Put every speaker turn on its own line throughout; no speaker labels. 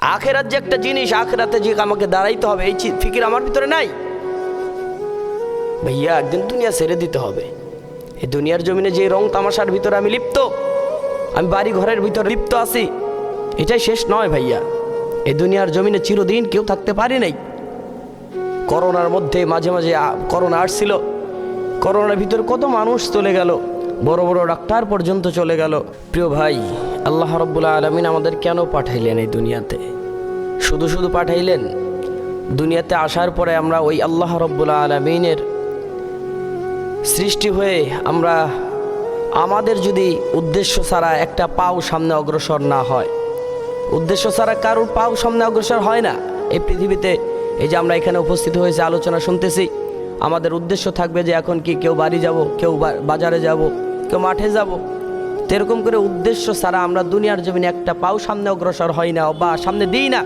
আখেরাত যে একটা জিনিস আখেরাতে যে আমাকে দাঁড়াইতে হবে, এই ফিকির আমার ভিতরে নাই? ভাইয়া, একদিন দুনিয়া ছেড়ে দিতে হবে। এই দুনিয়ার জমিনে যে রং তামাশার ভিতরে আমি লিপ্ত, আমি বাড়ি ঘরের ভিতরে লিপ্ত আছি, এটাই শেষ নয় ভাইয়া। এই দুনিয়ার জমিনে চিরদিন কেউ থাকতে পারি নাই। করোনার মধ্যে মাঝে মাঝে করোনা আসছিল। করোনার ভিতরে কত মানুষ চলে গেল, বড় বড় ডাক্তার পর্যন্ত চলে গেল। প্রিয় ভাই আল্লাহ রব্বুল্লা আলমিন আমাদের কেন পাঠাইলেন এই দুনিয়াতে? শুধু শুধু পাঠাইলেন? দুনিয়াতে আসার পরে আমরা ওই আল্লাহ রব্বুল্লা আলমিনের সৃষ্টি হয়ে আমরা আমাদের যদি উদ্দেশ্য ছাড়া একটা পাও সামনে অগ্রসর না হয়, উদ্দেশ্য ছাড়া কারোর পাও সামনে অগ্রসর হয় না? এই পৃথিবীতে এই যে আমরা এখানে উপস্থিত হয়েছে, আলোচনা শুনতেছি, আমাদের উদ্দেশ্য থাকবে যে এখন কি কেউ বাড়ি যাব, কেউ বাজারে যাব, কেউ মাঠে যাব এরকম করে উদ্দেশ্য ছাড়া আমরা দুনিয়ার জমিনে একটা পাও সামনে অগ্রসর হয় না, বা সামনে দিই না।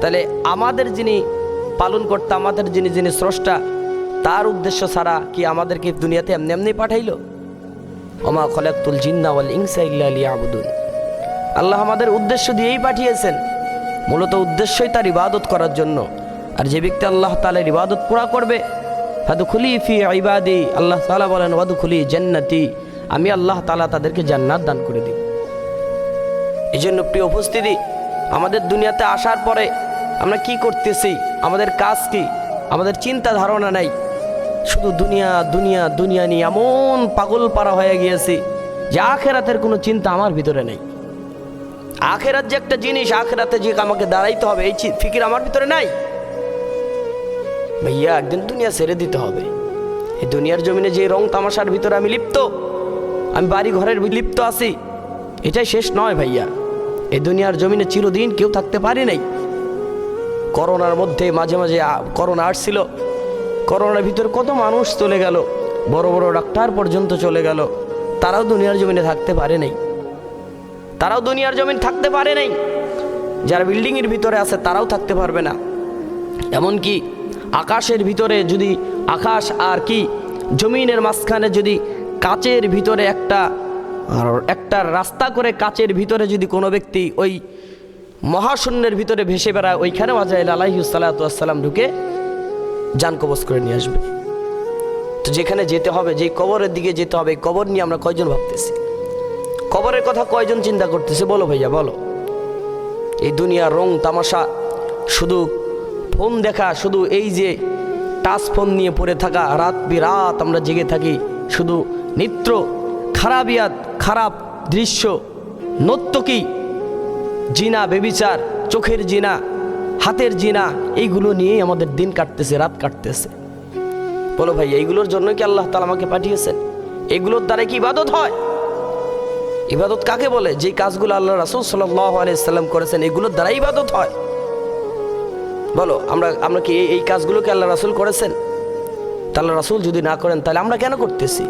তাহলে আমাদের যিনি পালন করতে আমাদের যিনি যিনি স্রষ্টা, তার উদ্দেশ্য ছাড়া কি আমাদেরকে দুনিয়াতে এমনি এমনি পাঠাইলো? ওমা খলাকুল জিন্না ওয়াল ইনসা ইল্লা লিয়াবুদুন। আল্লাহ আমাদের উদ্দেশ্য দিয়েই পাঠিয়েছেন। মূলত উদ্দেশ্যই তার ইবাদত করার জন্য। আর যে ব্যক্তি আল্লাহ তালের ইবাদত পুরা করবে হাদু খুলি ফি ইবাদি, আল্লাহ তালা বলেন ওয়াদু খুলি জান্নাতি। আমি আল্লাহ তালা তাদেরকে জান্নাত দান করে দিব। এই জন্য প্রিয় উপস্থিতি, আমাদের দুনিয়াতে আসার পরে আমরা কি করতেছি? আমাদের কাজ কি? আমাদের চিন্তা ধারণা নাই। শুধু দুনিয়া দুনিয়া দুনিয়া নিয়ে এমন পাগল পাড়া হয়ে গিয়েছি যে আখেরাতের কোনো চিন্তা আমার ভিতরে নেই। আখেরাত যে একটা জিনিস, আখেরাতে যে আমাকে দাঁড়াইতে হবে, এই ফিকির আমার ভিতরে নাই। ভাইয়া, একদিন দুনিয়া ছেড়ে দিতে হবে। এই দুনিয়ার জমিনে যে রং তামাশার ভিতরে আমি লিপ্ত আমি বাড়ি ঘরের লিপ্ত আছি। এটাই শেষ নয় ভাইয়া। এই দুনিয়ার জমিনে চিরদিন কেউ থাকতে পারি নাই। করোনার মধ্যে মাঝে মাঝে করোনা আসছিল। করোনার ভিতরে কত মানুষ চলে গেল। বড় বড় ডাক্তার পর্যন্ত চলে গেল। তারাও দুনিয়ার জমিনে থাকতে পারে নাই। তারাও দুনিয়ার জমিন থাকতে পারে নাই। যারা বিল্ডিংয়ের ভিতরে আছে তারাও থাকতে পারবে না। এমনকি আকাশের ভিতরে যদি আকাশ আর কি? জমিনের মাঝখানে যদি কাচের ভিতরে একটা একটা রাস্তা করে কাচের ভিতরে যদি কোনো ব্যক্তি ওই মহাশূন্যের ভিতরে ভেসে বেড়ায়, ওইখানে আজাইল আলাইসাল্লাম ঢুকে যান কবজ করে নিয়ে আসবে। তো যেখানে যেতে হবে, যেই কবরের দিকে যেতে হবে কবর নিয়ে আমরা কয়জন ভাবতেছি? কবরের কথা কয়জন চিন্তা করতেছে? বলো ভাইয়া, বলো। এই দুনিয়ার রং তামাশা, শুধু ফোন দেখা, শুধু এই যে টাচ ফোন নিয়ে পড়ে থাকা, রাত বিরাত আমরা জেগে থাকি, শুধু নিত্য খারাপিয়াত খারাপ দৃশ্য, নর্তকী, জিনা, বেবিচার, চোখের জিনা, হাতের জিনা, এইগুলো নিয়েই আমাদের দিন কাটতেছে, রাত কাটতেছে। বলো ভাই, এইগুলোর জন্য কি আল্লাহ তালা আমাকে পাঠিয়েছেন? এগুলোর দ্বারা কি ইবাদত হয়? ইবাদত কাকে বলে? যে কাজগুলো আল্লাহ রাসুল সাল্লাম করেছেন, এগুলোর দ্বারা ইবাদত হয়। বলো, আমরা আমরা কি এই- কাজগুলোকে আল্লাহ রাসুল করেছেন? তা আল্লাহ রাসুল যদি না করেন, তাহলে আমরা কেন করতেছি?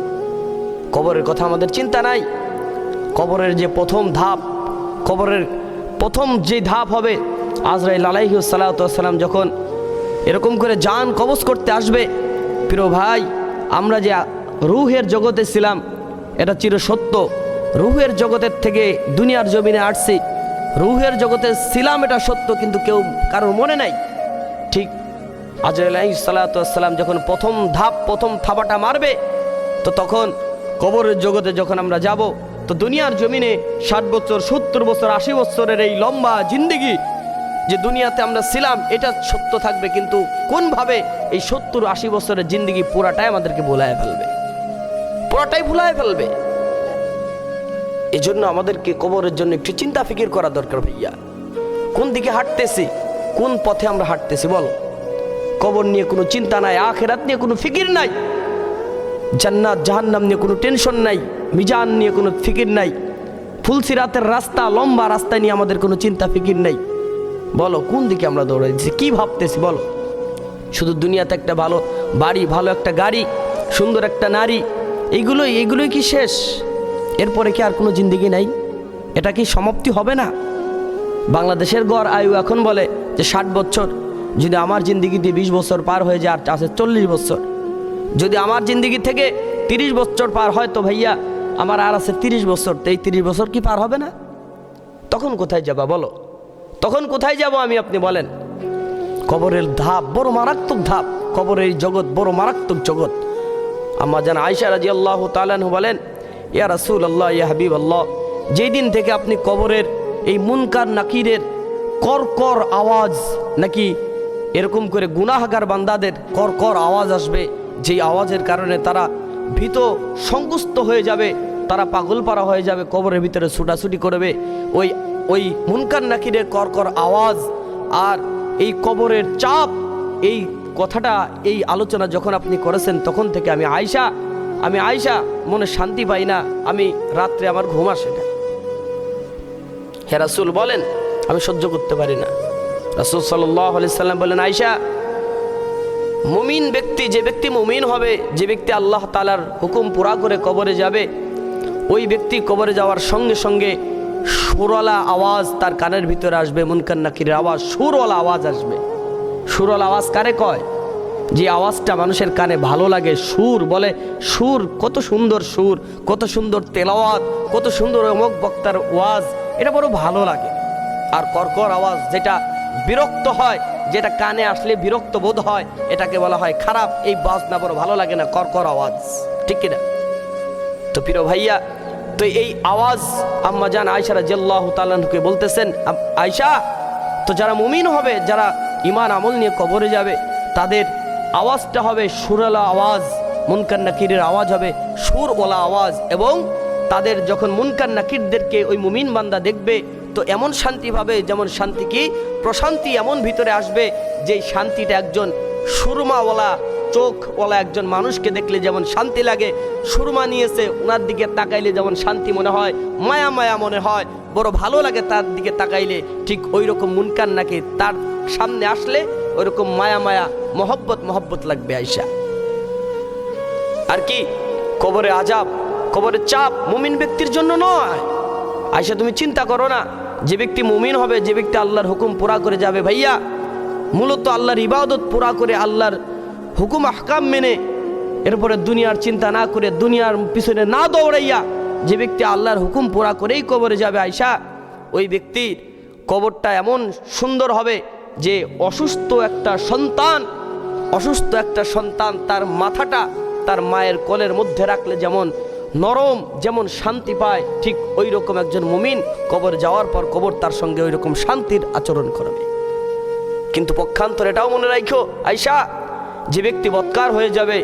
কবরের কথা আমাদের চিন্তা নাই। কবরের যে প্রথম ধাপ, কবরের প্রথম যে ধাপ হবে, আজরাইল আলাইহি সাল্লাম যখন এরকম করে যান কবজ করতে আসবে, প্রিয় ভাই, আমরা যে রুহের জগতে ছিলাম, এটা চির সত্য। রুহের জগতের থেকে দুনিয়ার জমিনে আসছি, রুহের জগতে ছিলাম এটা সত্য, কিন্তু কেউ কারোর মনে নাই। ঠিক আজরাইল সাল্লাম যখন প্রথম ধাপ, প্রথম থাবাটা মারবে, তো তখন কবরের জগতে যখন আমরা যাব, তো দুনিয়ার জমিনে ষাট বছর, সত্তর বছর, আশি বছরের এই লম্বা জিন্দিগি যে দুনিয়াতে আমরা ছিলাম, এটা সত্য থাকবে, কিন্তু কোনভাবে এই সত্তর, আশি বছরের জিন্দিগি পুরাটাই আমাদেরকে ভুলায় ফেলবে? পুরাটাই ভুলায় ফেলবে? এই জন্য আমাদেরকে কবরের জন্য একটু চিন্তা ফিকির করা দরকার ভাইয়া। কোন দিকে হাঁটতেছি, কোন পথে আমরা হাঁটতেছি বলো? কবর নিয়ে কোনো চিন্তা নাই, আখেরাত নিয়ে কোনো ফিকির নাই। জান্নাত, জাহান্নাম নিয়ে কোনো টেনশন নাই, মিজান নিয়ে কোনো ফিকির নাই। ফুলসিরাতের রাস্তা, লম্বা রাস্তা নিয়ে আমাদের কোনো চিন্তা ফিকির নাই। বলো, কোন দিকে আমরা দৌড়াইছি কি ভাবতেছি, বলো। শুধু দুনিয়াতে একটা ভালো বাড়ি, ভালো একটা গাড়ি, সুন্দর একটা নারী এইগুলোই এইগুলোই কি শেষ? এরপরে কি আর কোনো জিন্দিগি নাই? এটা কি সমাপ্তি হবে না? বাংলাদেশের গড় আয়ু এখন বলে যে ষাট বছর, যদি আমার জিন্দিগি দিয়ে বিশ বছর পার হয়ে যায়, আর আছে চল্লিশ বছর। যদি আমার জিন্দিগি থেকে তিরিশ বছর পার হয় তো ভাইয়া, আমার আর আছে তিরিশ বছর, তো এই তিরিশ বছর কি পার হবে না? তখন কোথায় যাবা বলো? তখন কোথায় যাব আমি আপনি বলেন? কবরের ধাপ বড় মারাত্মক ধাপ, কবরের জগৎ বড় মারাত্মক জগৎ। আম্মা জান আয়সা রাজি আল্লাহ তালানহু বলেন, ইয়া রাসুল আল্লাহ ইয়া হাবিব আল্লাহ যেই দিন থেকে আপনি কবরের এই মুনকার নাকিরের কর কর আওয়াজ, নাকি এরকম করে গুনাহাগার বান্দাদের কর কর আওয়াজ আসবে যেই আওয়াজের কারণে তারা ভীত সংকুস্ত হয়ে যাবে, তারা পাগল পাড়া হয়ে যাবে, কবরের ভিতরে ছুটাছুটি করবে। ওই ওই মুনকার নাকিরের কর কর আওয়াজ আর এই কবরের চাপ, এই কথাটা, এই আলোচনা যখন আপনি করেছেন, তখন থেকে আমি আয়সা আমি আয়সা মনে শান্তি পাই না, আমি রাত্রে আমার ঘুম আসে না। হে রাসুল বলেন, আমি সহ্য করতে পারি না। রাসুল সাল্লাম বলেন আয়সা মুমিন ব্যক্তি, যে ব্যক্তি মুমিন হবে, যে ব্যক্তি আল্লাহ তালার হুকুম পুরা করে কবরে যাবে, ওই ব্যক্তি কবরে যাওয়ার সঙ্গে সঙ্গে সুরলা আওয়াজ তার কানের ভিতরে আসবে মুনকান নাকির আওয়াজ, সুরলা আওয়াজ আসবে। সুরল আওয়াজ কারে কয়? যে আওয়াজটা মানুষের কানে ভালো লাগে, সুর বলে, সুর কত সুন্দর সুর, কত সুন্দর তেলাওয়াত, কত সুন্দর অমুক বক্তার ওয়াজ, এটা বড় ভালো লাগে। আর কর্কর আওয়াজ যেটা বিরক্ত হয় যেটা কানে আসলে বিরক্ত বোধ হয়, এটাকে বলা হয় খারাপ। এই বাজনা বড় ভালো লাগে না কর্কর আওয়াজ। ঠিক কিনা? তো প্রিয় ভাইয়া, তো এই আওয়াজ আম্মা জান আয়সারা জেল্লাহ তালানকে বলতেছেন আয়সা তো যারা মুমিন হবে, যারা ইমান আমল নিয়ে কবরে যাবে, তাদের আওয়াজটা হবে সুরালা আওয়াজ, মুনকার নাকিরের আওয়াজ হবে সুরওয়ালা আওয়াজ এবং তাদের যখন মুনকার নাকিরদেরকে ওই মুমিন বান্দা দেখবে তো এমন শান্তি পাবে যেমন শান্তি কি? প্রশান্তি এমন ভিতরে আসবে যে শান্তিটা একজন সুরমাওয়ালা, চোখওয়ালা একজন মানুষকে দেখলে যেমন শান্তি লাগে। সুরমা নিয়েছে ওনার দিকে তাকাইলে যেমন শান্তি মনে হয়, মায়া মায়া মনে হয়, বড় ভালো লাগে তার দিকে তাকাইলে। ঠিক ওই রকম মুনকান নাকি তার সামনে আসলে ওই রকম মায়া মায়া, মহব্বত মহব্বত লাগবে আয়সা আর কি? কবরে আজাব কবরে চাপ, মুমিন ব্যক্তির জন্য নয়। আয়সা তুমি চিন্তা করো না। যে ব্যক্তি মুমিন হবে, যে ব্যক্তি আল্লাহর হুকুম পুরা করে যাবে, ভাইয়া, মূলত আল্লাহর ইবাদত পুরা করে আল্লাহর হুকুম, আহকাম মেনে এরপরে দুনিয়ার চিন্তা না করে দুনিয়ার পিছনে না দৌড়াইয়া যে ব্যক্তি আল্লাহর হুকুম পুরা করেই কবরে যাবে আয়সা ওই ব্যক্তির কবরটা এমন সুন্দর হবে যে অসুস্থ একটা সন্তান, অসুস্থ একটা সন্তান তার মাথাটা তার মায়ের কোলের মধ্যে রাখলে যেমন নরম যেমন শান্তি পায়, ঠিক ওই রকম একজন মুমিন কবর যাওয়ার পর কবর তার সঙ্গে ওই রকম শান্তির আচরণ করবে। কিন্তু পক্ষান্তর এটাও মনে রাখো আয়সা যে ব্যক্তি বৎকার হয়ে যাবে,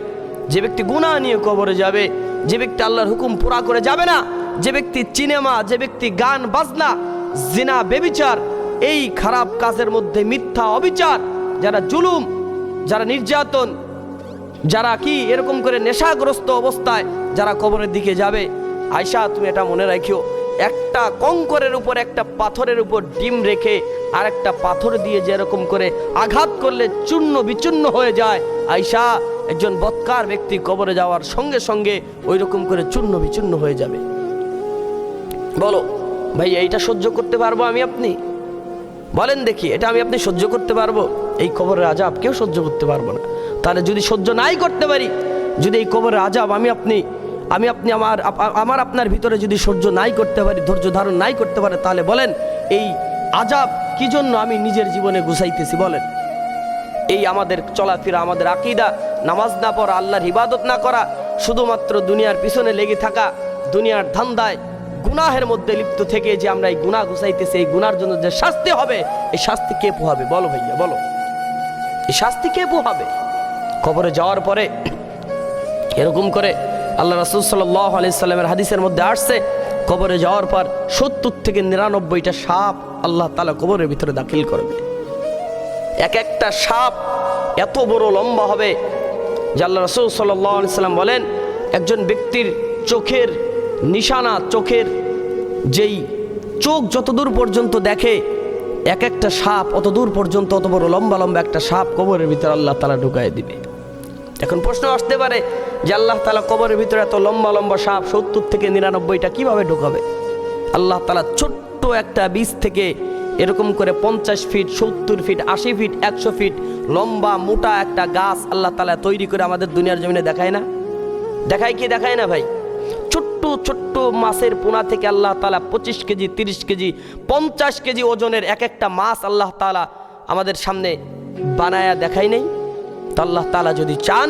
যে ব্যক্তি গুণা নিয়ে কবরে যাবে, যে ব্যক্তি আল্লাহর হুকুম পুরা করে যাবে না, যে ব্যক্তি সিনেমা যে ব্যক্তি গান, বাজনা, জিনা, বেবিচার, এই খারাপ কাজের মধ্যে মিথ্যা অবিচার, যারা জুলুম, যারা নির্যাতন যারা কি এরকম করে নেশাগ্রস্ত অবস্থায় যারা কবরের দিকে যাবে? আয়সা তুমি এটা মনে রাখিও, একটা কঙ্করের উপর, একটা পাথরের উপর ডিম রেখে আর একটা পাথর দিয়ে যেরকম করে আঘাত করলে চূর্ণ বিচূর্ণ হয়ে যায় আয়সা একজন বৎকার ব্যক্তি কবরে যাওয়ার সঙ্গে সঙ্গে ওই রকম করে চূর্ণ বিচূর্ণ হয়ে যাবে। বলো, ভাই, এইটা সহ্য করতে পারব আমি আপনি? বলেন দেখি, এটা আমি আপনি সহ্য করতে পারব? এই কবরের আজাব কেউ সহ্য করতে পারব না। তাহলে যদি সহ্য নাই করতে পারি, যদি এই কবরের আজাব আমি আপনি আমি আপনি আমার আমার আপনার ভিতরে যদি সহ্য নাই করতে পারি, ধৈর্য ধারণ নাই করতে পারে, তাহলে বলেন, এই আজাব কি জন্য আমি নিজের জীবনে গুছাইতেছি বলেন? এই আমাদের চলাফেরা, আমাদের আকিদা, নামাজ না পড়া, আল্লাহর ইবাদত না করা, শুধুমাত্র দুনিয়ার পিছনে লেগে থাকা, দুনিয়ার ধান্দায়, গুনাহের মধ্যে লিপ্ত থেকে যে আমরা এই গুনাহ গুছাইতেছি, এই গুনার জন্য যে শাস্তি হবে, এই শাস্তি কে পোহাবে? বলো ভাইয়া, বলো। এই শাস্তি কে পোহাবে? কবরে যাওয়ার পরে এরকম করে আল্লাহ রাসুল সাল্লাহ আলাইসাল্লামের হাদিসের মধ্যে আসছে, কবরে যাওয়ার পর সত্তর থেকে নিরানব্বইটা সাপ আল্লাহ তালা কবরের ভিতরে দাখিল করবে এক একটা সাপ এত বড় লম্বা হবে যে আল্লাহ রসুল সাল্লাম বলেন, একজন ব্যক্তির চোখের নিশানা, চোখের যেই চোখ যতদূর পর্যন্ত দেখে, এক একটা সাপ অত দূর পর্যন্ত অত বড় লম্বা লম্বা একটা সাপ কবরের ভিতরে আল্লাহ তালা ঢুকাই দিবে। এখন প্রশ্ন আসতে পারে যে আল্লাহ তালা কবরের ভিতরে এত লম্বা লম্বা সাপ সত্তর থেকে নিরানব্বইটা কীভাবে ঢুকাবে? আল্লাহ তালা ছোট্ট একটা বীজ থেকে এরকম করে পঞ্চাশ ফিট, সত্তর ফিট, আশি ফিট, একশো ফিট লম্বা, মোটা একটা গাছ আল্লাহ তালা তৈরি করে আমাদের দুনিয়ার জমিনে দেখায় না? দেখায় কি দেখায় না ভাই? ছোট্ট ছোট্ট মাছের পোনা থেকে আল্লাহ তালা পঁচিশ কেজি, তিরিশ কেজি, পঞ্চাশ কেজি ওজনের এক একটা মাছ আল্লাহ তালা আমাদের সামনে বানায়া দেখায় নেই? তো আল্লাহ তালা যদি চান,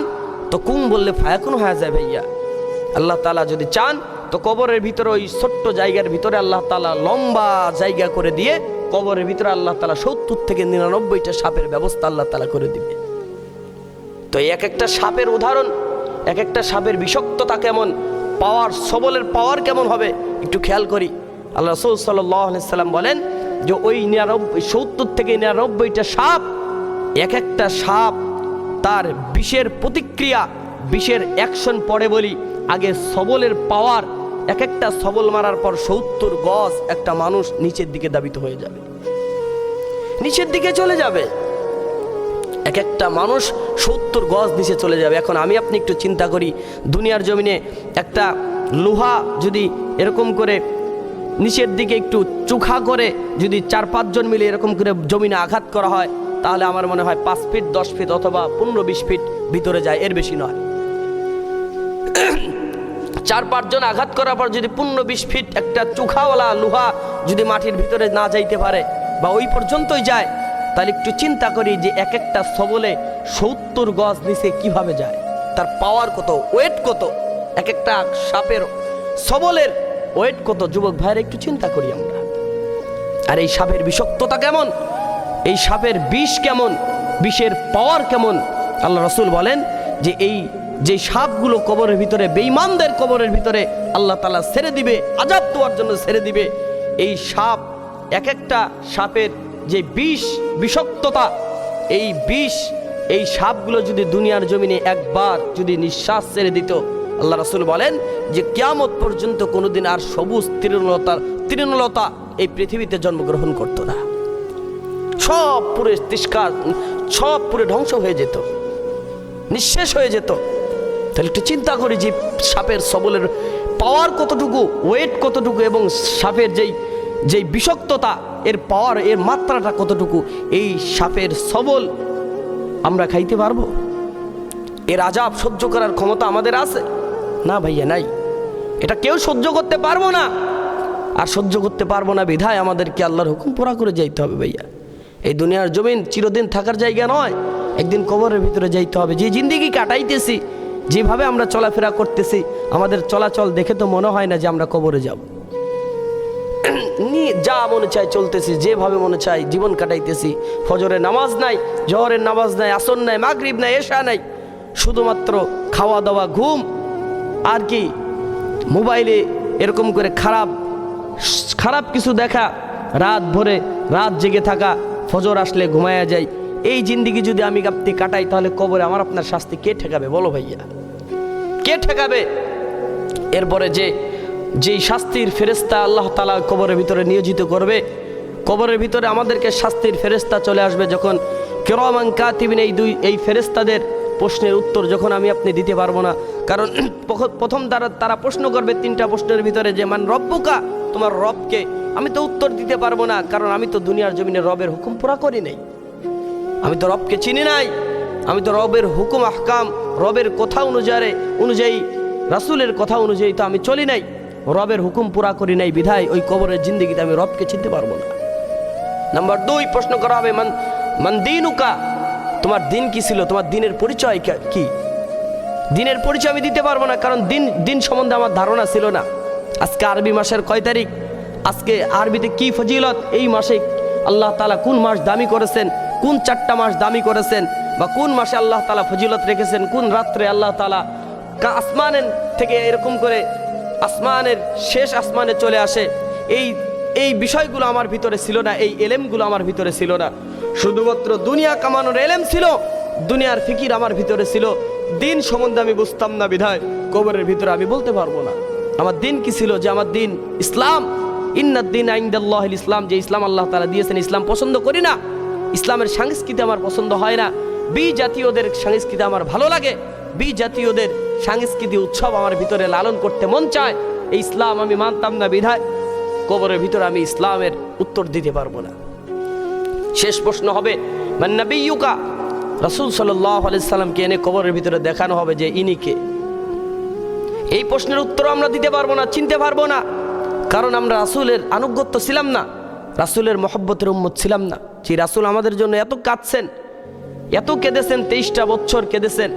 তো কুম বললে ফায়াকুন হয়ে যায় ভাইয়া। আল্লাহ তালা যদি চান, তো কবরের ভিতরে ওই ছোট্ট জায়গার ভিতরে আল্লাহ তালা লম্বা জায়গা করে দিয়ে কবরের ভিতরে আল্লাহ তালা সত্তর থেকে নিরানব্বইটা সাপের ব্যবস্থা আল্লাহ তালা করে দিবে। তো এক একটা সাপের উদাহরণ এক একটা সাপের বিষাক্ততা কেমন, পাওয়ার, সবলের পাওয়ার কেমন হবে, একটু খেয়াল করি। আল্লাহ রসুল সাল্লাম বলেন যে ওই নিরানব্বই, সত্তর থেকে নিরানব্বইটা সাপ এক একটা সাপ তার বিষের প্রতিক্রিয়া, বিষের অ্যাকশন পড়ে বলি। আগে সবলের পাওয়ার এক একটা সবল মারার পর সত্তর গজ একটা মানুষ নিচের দিকে দাবিত হয়ে যাবে। নিচের দিকে চলে যাবে। এক একটা মানুষ সত্তর গজ নিচে চলে যাবে। এখন আমি আপনি একটু চিন্তা করি, দুনিয়ার জমিনে একটা লোহা যদি এরকম করে নিচের দিকে একটু চুখা করে যদি চার পাঁচজন মিলে এরকম করে জমিনে আঘাত করা হয় তাহলে আমার মনে হয় পাঁচ ফিট, দশ ফিট অথবা পনেরো, বিশ ফিট ভিতরে যায়, এর বেশি নয়। চার পাঁচজন আঘাত করার পর যদি পনেরো, বিশ ফিট একটা চুখাওয়ালা লোহা যদি মাটির ভিতরে না যাইতে পারে বা ওই পর্যন্তই যায়, তাহলে একটু চিন্তা করি যে এক একটা সবলে সত্তর গজ নিচে কীভাবে যায়? তার পাওয়ার কত? ওয়েট কত? এক একটা সাপের সবলের ওয়েট কত? যুবক ভাইয়ের একটু চিন্তা করি আমরা। আর এই সাপের বিষক্ততা কেমন? এই সাপের বিষ কেমন? বিষের পাওয়ার কেমন? আল্লাহ রসুল বলেন যে এই, যে সাপগুলো কবরের ভিতরে, বেঈমানদের কবরের ভিতরে আল্লাহ তালা ছেড়ে দিবে আজাব দেওয়ার জন্য ছেড়ে দিবে। এই সাপ এক একটা সাপের যে বিষ, বিষাক্ততা, এই বিষ, এই সাপগুলো যদি দুনিয়ার জমিনে একবার যদি নিঃশ্বাস ছেড়ে দিত, আল্লাহ রসুল বলেন যে কিয়ামত পর্যন্ত কোনোদিন আর সবুজ তৃণলতার তৃণলতা এই পৃথিবীতে জন্মগ্রহণ করতো না। সব পুরে তিস্কার সব পুরে ধ্বংস হয়ে যেত। নিঃশেষ হয়ে যেত। তাহলে একটু চিন্তা করি যে সাপের সবলের পাওয়ার কতটুকু ওয়েট কতটুকু এবং সাপের যেই যেই বিষাক্ততা, এর পাওয়ার এর মাত্রাটা কতটুকু, এই সাপের সবল আমরা খাইতে পারব? এর আজাব সহ্য করার ক্ষমতা আমাদের আছে? না ভাইয়া, নাই। এটা কেউ সহ্য করতে পারব না। আর সহ্য করতে পারব না বিধায় আমাদেরকে আল্লাহর হুকুম পুরা করে যাইতে হবে ভাইয়া। এই দুনিয়ার জমিন চিরদিন থাকার জায়গা নয়। একদিন কবরের ভিতরে যাইতে হবে। যে জিন্দিগি কাটাইতেছি, যেভাবে আমরা চলাফেরা করতেছি, আমাদের চলাচল দেখে তো মনে হয় না যে আমরা কবরে যাব। যা মনে চায় চলতেছি, যেভাবে মনে চায় জীবন কাটাইতেছি। ফজরের নামাজ নাই, জহরের নামাজ নাই আসন নাই, মাগরিব নাই, এশা নাই। শুধুমাত্র খাওয়া দাওয়া, ঘুম। আর কি, মোবাইলে এরকম করে খারাপ খারাপ কিছু দেখা, রাত ভরে রাত জেগে থাকা ফজর আসলে ঘুমায়া যাই। এই জিন্দিগি যদি আমি আপনি কাটাই, তাহলে কবরে আমার আপনার শাস্তি কে ঠেকাবে বলো ভাইয়া? কে ঠেকাবে? এরপরে যে, যেই শাস্তির ফেরেস্তা আল্লাহ তালা কবরের ভিতরে নিয়োজিত করবে, কবরের ভিতরে আমাদেরকে শাস্তির ফেরেস্তা চলে আসবে যখন কেরমান কাতিবিন এই দুই, এই ফেরেস্তাদের প্রশ্নের উত্তর যখন আমি আপনি দিতে পারব না, কারণ প্রথম তারা তারা প্রশ্ন করবে তিনটা প্রশ্নের ভিতরে যে, মান রব্বুকা? তোমার রবকে। আমি তো উত্তর দিতে পারব না, কারণ আমি তো দুনিয়ার জমিনে রবের হুকুম পুরা করি নাই। আমি তো রবকে চিনি নাই। আমি তো রবের হুকুম, আহকাম, রবের কথা অনুযায়ী অনুযায়ী, রাসুলের কথা অনুযায়ী তো আমি চলি নাই। রবের হুকুম পুরা করি নাই, বিধায় ওই কবরের জিন্দিগিতে আমি রবকে চিনতে পারব না। নাম্বার দুই, প্রশ্ন করা হবে, মান মান দিনুকা? তোমার দিন কি ছিল? তোমার দিনের পরিচয় কি দিনের পরিচয় আমি দিতে পারব না, কারণ দিন দিন সম্বন্ধে আমার ধারণা ছিল না। আজকে আরবি মাসের কয় তারিখ? আজকে আরবিতে কি ফজিলত? এই মাসে আল্লাহ তালা কোন মাস দামি করেছেন? কোন চারটা মাস দামি করেছেন? বা কোন মাসে আল্লাহ তালা ফজিলত রেখেছেন? কোন রাত্রে আল্লাহ তালা আসমানের থেকে এরকম করে আসমানের শেষ আসমানে চলে আসে? এই এই বিষয়গুলো আমার ভিতরে ছিল না, এই এলেমগুলো আমার ভিতরে ছিল না। শুধুমাত্র দুনিয়া কামানোর এলেম ছিল, দুনিয়ার ফিকির আমার ভিতরে ছিল। দিন সম্বন্ধে আমি বুঝতাম না বিধায়, কবরের ভিতরে আমি বলতে পারব না। আমার দিন কি ছিল যে আমার দিন ইসলাম? ইন্নাদ্দিন আইন্দাল্লাহ ইসলাম, যে ইসলাম আল্লাহ তালা দিয়েছেন, ইসলাম পছন্দ করি না। ইসলামের সংস্কৃতি আমার পছন্দ হয় না। বি জাতীয়দের সংস্কৃতি আমার ভালো লাগে। বি জাতীয়দের সাংস্কৃতিক উৎসব আমার ভিতরে লালন করতে মন চায়। এই ইসলাম আমি মানতাম না বিধায়, কবরের ভিতরে আমি ইসলামের উত্তর দিতে পারব না। শেষ প্রশ্ন হবে মান্নাবিউকা রসুল আলাইসাল্লামকে এনে কবরের ভিতরে দেখানো হবে যে ইনি কে। এই প্রশ্নের উত্তর আমরা দিতে পারব না, চিনতে পারব না, কারণ আমরা রাসুলের আনুগত্য ছিলাম না, রাসুলের মহব্বতের উম্মত ছিলাম না। যে রাসুল আমাদের জন্য এত কাঁদছেন, এত কেঁদেছেন, তেইশটা বছর কেঁদেছেন,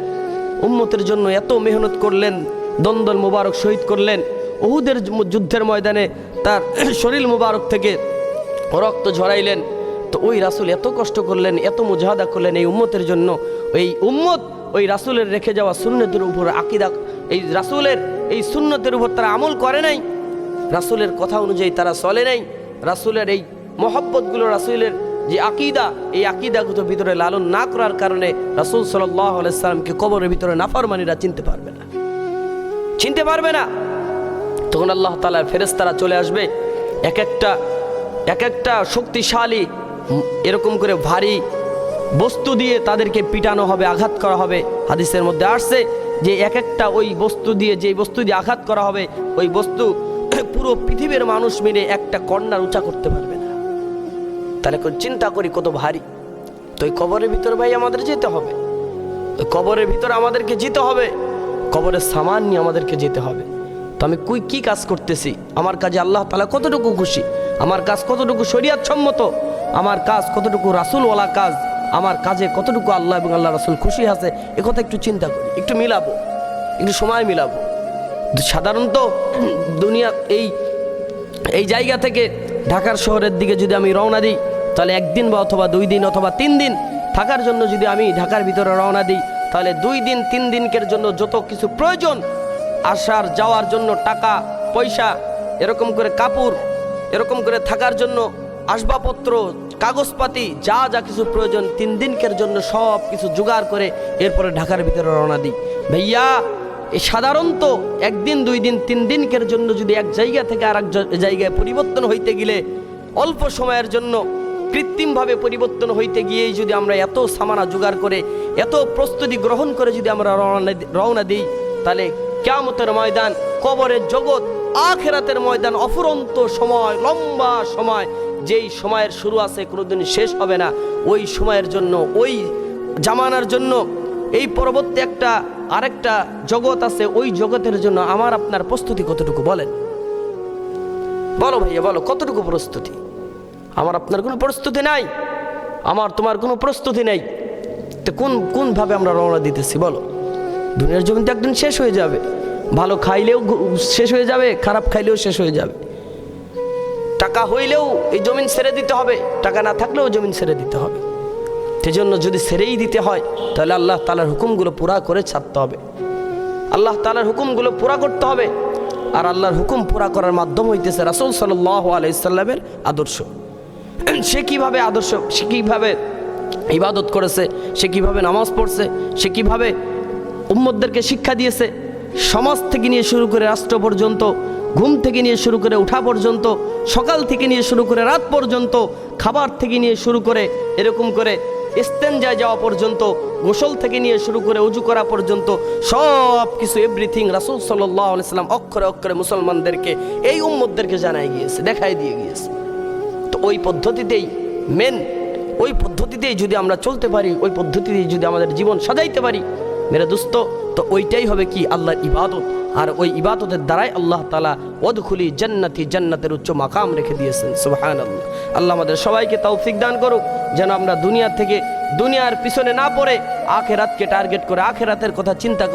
উম্মতের জন্য এত মেহনত করলেন দ্বন্দ্বল মুবারক শহীদ করলেন ওহুদের যুদ্ধের ময়দানে তার শরীর মুবারক থেকে রক্ত ঝরাইলেন তো ওই রাসুল এত কষ্ট করলেন, এত মুজাহাদা করলেন এই উম্মতের জন্য। এই উম্মত ওই রাসুলের রেখে যাওয়া সুন্নতের উপর আকিদা, এই রাসুলের, এই সুন্নতের উপর তারা আমল করে নাই। রাসুলের কথা অনুযায়ী তারা চলে নাই। রাসুলের এই মহব্বতগুলো, রাসুলের যে আকিদা, এই আকিদাগুলো ভিতরে লালন না করার কারণে রাসুল আলাইসাল্লামকে কবরের ভিতরে নাফরমানিরা চিনতে পারবে না। চিনতে পারবে না। তখন আল্লাহ তালার ফেরেস্তারা চলে আসবে। এক একটা এক একটা শক্তিশালী এরকম করে ভারী বস্তু দিয়ে তাদেরকে পিটানো হবে, আঘাত করা হবে। হাদিসের মধ্যে আসছে যে এক একটা ওই বস্তু দিয়ে, যে বস্তু দিয়ে আঘাত করা হবে, ওই বস্তু পুরো পৃথিবীর মানুষ মিলে একটা কন্যার উঁচা করতে পারবে না। তাহলে চিন্তা করি কত ভারী। তো ওই কবরের ভিতর ভাই আমাদের যেতে হবে। ওই কবরের ভিতর আমাদেরকে যেতে হবে। কবরের সামান নিয়ে আমাদেরকে যেতে হবে। তো আমি কুই কি কাজ করতেছি? আমার কাজে আল্লাহ তালা কতটুকু খুশি? আমার কাজ কতটুকু শরিয়াত সম্মত আমার কাজ কতটুকু রাসুলওয়ালা কাজ, আমার কাজে কতটুকু আল্লাহ এবং আল্লাহ রাসুল খুশি আছে, এ কথা একটু চিন্তা করি, একটু মিলাবো, একটু সময় মিলাবো। সাধারণত দুনিয়া এই এই জায়গা থেকে ঢাকার শহরের দিকে যদি আমি রওনা দিই, তাহলে একদিন বা অথবা দুই দিন অথবা তিন দিন থাকার জন্য যদি আমি ঢাকার ভিতরে রওনা দিই, তাহলে দুই দিন, তিন দিনকের জন্য যত কিছু প্রয়োজন, আসার, যাওয়ার জন্য টাকা, পয়সা, এরকম করে কাপড়, এরকম করে থাকার জন্য আসবাবপত্র, কাগজপাতি, যা যা কিছু প্রয়োজন, তিন দিনকের জন্য সব কিছু জোগাড় করে এরপরে ঢাকার ভিতরে রওনা দিই। ভাইয়া সাধারণত একদিন, দুই দিন, তিন দিনকের জন্য যদি এক জায়গা থেকে আর এক জায়গায় পরিবর্তন হইতে গেলে অল্প সময়ের জন্য কৃত্রিমভাবে পরিবর্তন হইতে গিয়েই যদি আমরা এত সামানা জোগাড় করে, এত প্রস্তুতি গ্রহণ করে যদি আমরা রওনা রওনা দিই, তাহলে কেয়ামতের ময়দান, কবরের জগৎ আখেরাতের ময়দান, অফুরন্ত সময়, লম্বা সময়, যেই সময়ের শুরু আছে কোনোদিন শেষ হবে না। ওই সময়ের জন্য, ওই জামানার জন্য, এই পরবর্তী একটা, আরেকটা জগৎ আছে, ওই জগতের জন্য আমার আপনার প্রস্তুতি কতটুকু বলেন? বলো ভাইয়া, বলো, কতটুকু প্রস্তুতি? আমার আপনার কোনো প্রস্তুতি নাই? আমার তোমার কোনো প্রস্তুতি নেই? তো কোন, কোনভাবে আমরা রওনা দিতেছি, বলো? দুনিয়ার জমিন তো একদিন শেষ হয়ে যাবে। ভালো খাইলেও শেষ হয়ে যাবে, খারাপ খাইলেও শেষ হয়ে যাবে। টাকা হইলেও এই জমিন ছেড়ে দিতে হবে, টাকা না থাকলেও জমিন ছেড়ে দিতে হবে। সেজন্য যদি ছেড়েই দিতে হয়, তাহলে আল্লাহ তালার হুকুমগুলো পুরা করে ছাড়তে হবে। আল্লাহ তালার হুকুমগুলো পুরা করতে হবে, আর আল্লাহর হুকুম পুরা করার মাধ্যম হইতেছে রাসুল সাল্লাহ আলাইসাল্লামের আদর্শ। সে কীভাবে আদর্শ, সে কীভাবে ইবাদত করেছে, সে কীভাবে নামাজ পড়ছে, সে কীভাবে উম্মদদেরকে শিক্ষা দিয়েছে সমাজ থেকে নিয়ে শুরু করে রাষ্ট্র পর্যন্ত, ঘুম থেকে নিয়ে শুরু করে উঠা পর্যন্ত, সকাল থেকে নিয়ে শুরু করে রাত পর্যন্ত, খাবার থেকে নিয়ে শুরু করে এরকম করে ইস্তেঞ্জায় যাওয়া পর্যন্ত, গোসল থেকে নিয়ে শুরু করে উজু করা পর্যন্ত সব কিছু এভরিথিং রাসুল সাল্লাহ সাল্লাম অক্ষরে অক্ষরে মুসলমানদেরকে, এই উম্মদদেরকে জানাই গিয়েছে দেখাই দিয়ে গিয়েছে। তো ওই পদ্ধতিতেই মেন ওই পদ্ধতিতেই যদি আমরা চলতে পারি, ওই পদ্ধতিতেই যদি আমাদের জীবন সাজাইতে পারি মেরে দোস্ত, তো ওইটাই হবে কি আল্লাহর ইবাদত। আর ওই ইবাদতের দ্বারাই আল্লাহ তালা অদখুলি জান্নাতি জান্নাতের উচ্চ মাকাম রেখে দিয়েছেন সুবাহান আল্লাহ আল্লাহ আমাদের সবাইকে তৌফিক দান করুক, যেন আমরা দুনিয়া থেকে দুনিয়ার পিছনে না পড়ে, আখেরাতকে টার্গেট করে আখেরাতের কথা চিন্তা